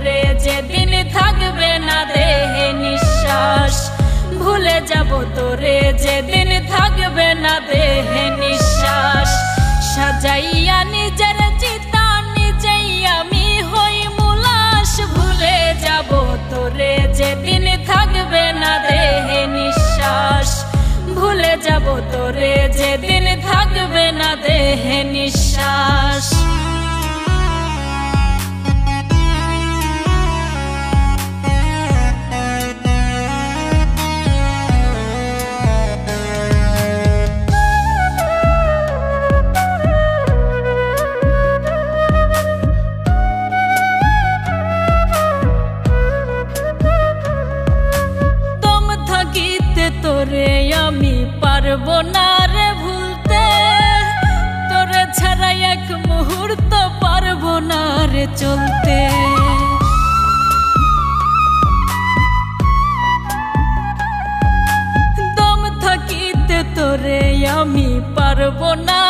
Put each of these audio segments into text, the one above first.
দূরে যেদিন থাকবে না দেহে নিঃশ্বাস, ভুলে যাব তোরে। যেদিন থাকবে না দেহে নিঃশ্বাস, সাজাইয়া নিজের চিতা নিজেই আমি হই মুলাস। ভুলে যাব তোরে, যেদিন থাকবে না দেহে নিঃশ্বাস, ভুলে যাব তোরে। যেদিন থাকবে না দেহে নিঃশ্বাস। না রে ভুলতে তোরে ছাড়া এক মুহূর্ত পারব না রে চলতে। দম থাকিতে তোরে আমি পারব না।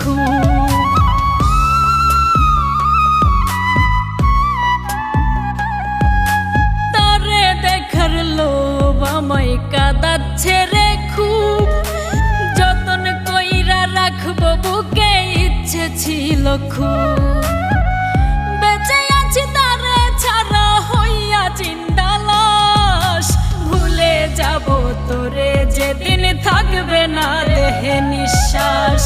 খুব তারে দেখার লোভ আমায় কাঁদাচ্ছে রে খুব। যতন কইরা রাখব বুকে ইচ্ছে ছিল খুব। বেঁচে আছি তারে ছাড়া হইয়া চিন্তা লাশ। ভুলে যাব তোরে, যেদিন থাকবে না দেহে নিঃশ্বাস।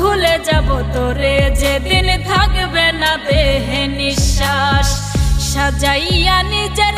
ভুলে যাব তোরে যেদিন থাকবে না দেহে নিঃশ্বাস। সাজাইয়া নিজের